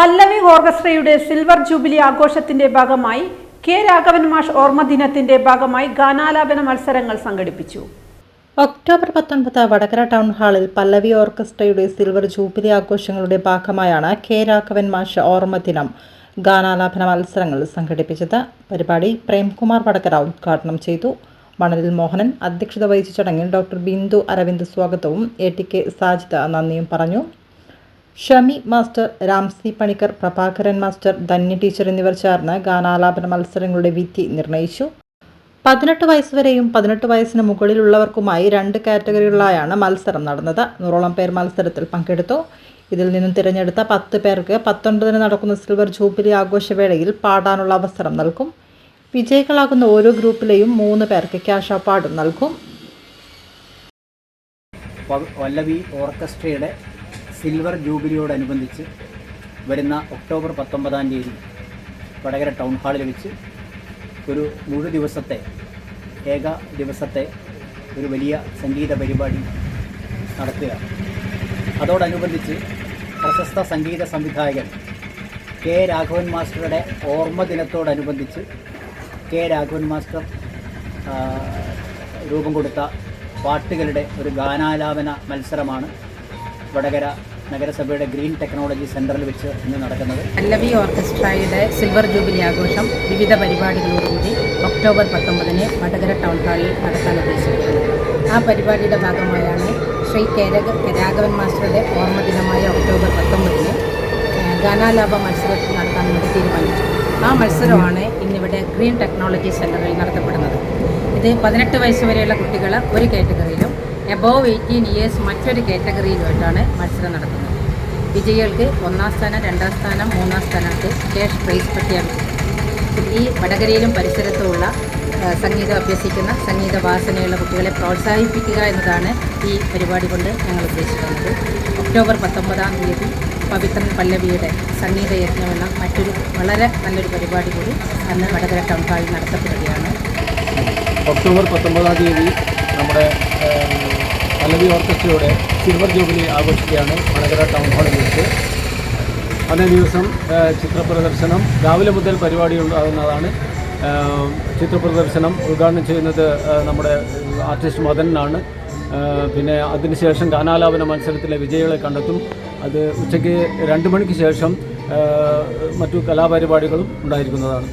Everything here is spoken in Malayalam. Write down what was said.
പല്ലവി ഓർക്കസ്ട്രയുടെ സിൽവർ ജൂബിലി ആഘോഷത്തിന്റെ ഭാഗമായി കെ രാഘവൻ മാഷ് ഓർമ്മ ദിനത്തിന്റെ ഭാഗമായി ഗാനാലാപന മത്സരങ്ങൾ സംഘടിപ്പിച്ചു. ഒക്ടോബർ പത്തൊൻപത് വടകര ടൗൺ ഹാളിൽ പല്ലവി ഓർക്കസ്ട്രയുടെ സിൽവർ ജൂബിലി ആഘോഷങ്ങളുടെ ഭാഗമായാണ് കെ രാഘവൻ മാഷ് ഓർമ്മ ദിനം ഗാനാലാപന മത്സരങ്ങൾ സംഘടിപ്പിച്ചത്. പരിപാടി പ്രേംകുമാർ വടകര ഉദ്ഘാടനം ചെയ്തു. മണലിൽ മോഹനൻ അധ്യക്ഷത വഹിച്ച ചടങ്ങിൽ ഡോക്ടർ ബിന്ദു അരവിന്ദ് സ്വാഗതവും എ ടി കെ സാജിത നന്ദിയും പറഞ്ഞു. Shami master Ramsi Panicker Prabhakaran master Dhanya teacher എന്നിവർ ചേർന്ന് ഗാനാലാപന മത്സരങ്ങളുടെ വിധി നിർണയിച്ചു. പതിനെട്ട് വയസ്സുവരെയും പതിനെട്ട് വയസ്സിന് മുകളിലുള്ളവർക്കുമായി രണ്ട് കാറ്റഗറികളിലായാണ് മത്സരം നടന്നത്. നൂറോളം പേർ മത്സരത്തിൽ പങ്കെടുത്തു. ഇതിൽ നിന്നും തിരഞ്ഞെടുത്ത പത്ത് പേർക്ക് പത്തൊൻപതിന് നടക്കുന്ന സിൽവർ ജൂബിലി ആഘോഷവേളയിൽ പാടാനുള്ള അവസരം നൽകും. വിജയികളാകുന്ന ഓരോ ഗ്രൂപ്പിലെയും മൂന്ന് പേർക്ക് ക്യാഷ് അവാർഡും നൽകും. വല്ലവി ഓർക്കസ്ട്രയുടെ സിൽവർ ജൂബിലിയോടനുബന്ധിച്ച് വരുന്ന ഒക്ടോബർ പത്തൊമ്പതാം തീയതി വടകര ടൗൺ ഹാളിൽ വെച്ച് ഒരു മുഴു ദിവസത്തെ ഏക ദിവസത്തെ ഒരു വലിയ സംഗീത പരിപാടി നടത്തുക. അതോടനുബന്ധിച്ച് പ്രശസ്ത സംഗീത സംവിധായകൻ കെ രാഘവൻ മാസ്റ്ററുടെ ഓർമ്മ ദിനത്തോടനുബന്ധിച്ച് കെ രാഘവൻ മാസ്റ്റർ രൂപം കൊടുത്ത പാട്ടുകളുടെ ഒരു ഗാനാലാപന മത്സരമാണ് വടകര നഗരസഭയുടെ ഗ്രീൻ ടെക്നോളജി സെന്ററിൽ വെച്ച് ഇന്ന് നടക്കുന്നത്. പല്ലവി ഓർക്കസ്ട്രയുടെ സിൽവർ ജൂബിലി ആഘോഷം വിവിധ പരിപാടികളോടുകൂടി ഒക്ടോബർ പത്തൊമ്പതിന് വടകര ടൗൺ ഹാളിൽ നടത്താൻ ഉദ്ദേശിക്കുന്നത് ആ പരിപാടിയുടെ ഭാഗമായാണ് ശ്രീ കേരക രഘ- രാഘവൻ മാസ്റ്ററുടെ ഓർമ്മ ദിനമായ ഒക്ടോബർ പത്തൊമ്പതിന് ഗാനാലാപ മത്സരത്തിൽ നടത്താൻ വേണ്ടി തീരുമാനിച്ചു ആ മത്സരമാണ് ഇന്നിവിടെ ഗ്രീൻ ടെക്നോളജി സെന്ററിൽ നടത്തപ്പെടുന്നത്. ഇത് പതിനെട്ട് വയസ്സ് വരെയുള്ള കുട്ടികൾ ഒരു കാറ്റഗറിയിലും എബോവ് എയ്റ്റീൻ ഇയേഴ്സ് മറ്റൊരു കാറ്റഗറിയിലുമായിട്ടാണ് മത്സരം നടക്കുന്നത്. വിജയികൾക്ക് ഒന്നാം സ്ഥാനം രണ്ടാം സ്ഥാനം മൂന്നാം സ്ഥാനത്ത് ക്യാഷ് പ്രൈസ് പട്ടിയാണ് ഈ വടകരയിലും പരിസരത്തുമുള്ള സംഗീതം അഭ്യസിക്കുന്ന സംഗീത വാസനയുള്ള കുട്ടികളെ പ്രോത്സാഹിപ്പിക്കുക എന്നതാണ് ഈ പരിപാടി കൊണ്ട് ഞങ്ങൾ ഉദ്ദേശിക്കുന്നത്. ഒക്ടോബർ പത്തൊമ്പതാം തീയതി പവിത്രൻ പല്ലവിയുടെ സംഗീത യജ്ഞമെന്ന മറ്റൊരു വളരെ നല്ലൊരു പരിപാടി കൂടി അന്ന് വടകര ടൗൺ ഹാളിൽ നടത്തപ്പെടുകയാണ്. ഒക്ടോബർ പത്തൊമ്പതാം തീയതി നമ്മുടെ പല്ലവി ഓർക്കസ്ട്രയുടെ സിൽവർ ജൂബിലി ആഘോഷിക്കുകയാണ് മണകര ടൗൺ ഹാളിൽ വെച്ച് അതേ ദിവസം ചിത്രപ്രദർശനം രാവിലെ മുതൽ പരിപാടി ഉണ്ടാകുന്നതാണ്. ചിത്രപ്രദർശനം ഉദ്ഘാടനം ചെയ്യുന്നത് നമ്മുടെ ആർട്ടിസ്റ്റ് മദനാണ്. പിന്നെ അതിനുശേഷം ഗാനാലാപന മത്സരത്തിലെ വിജയികളെ കണ്ടെത്തും. അത് ഉച്ചയ്ക്ക് രണ്ട് മണിക്ക് ശേഷം മറ്റു കലാപരിപാടികളും ഉണ്ടായിരിക്കുന്നതാണ്.